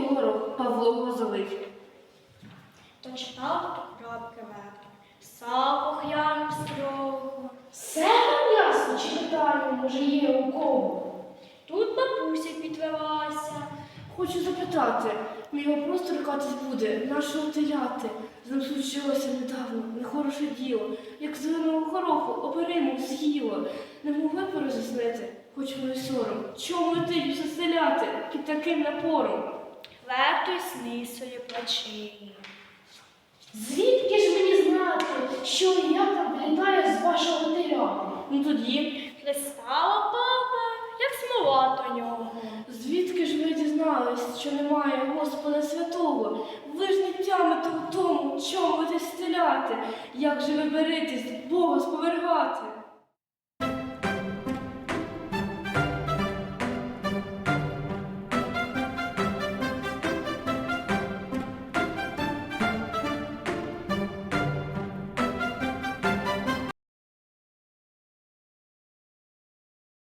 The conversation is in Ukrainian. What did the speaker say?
ворог Павло Грозовий. То читав крапки вектор. Сав охлянув строго. Все вам ясно, чи питання, може, є у кого? Тут бабуся підвелася. Хочу запитати, мій вопрос торкатись буде нашого теляти. З ним случилося недавно нехороше діло, як зеленого гороху опериму з'їло. Не могли б хоч мою сором. Чому усе селяти під таким напором? Вектор снисує плечині. Звідки ж мені знати, що я там влітаю з вашого теляти? Ну тоді, Хлистала баба, як смола до нього. звідки ж ви дізнались, що немає Господа Святого? Ви ж не тямите в тому, чому ви стеляти, як же ви беретесь сповергати?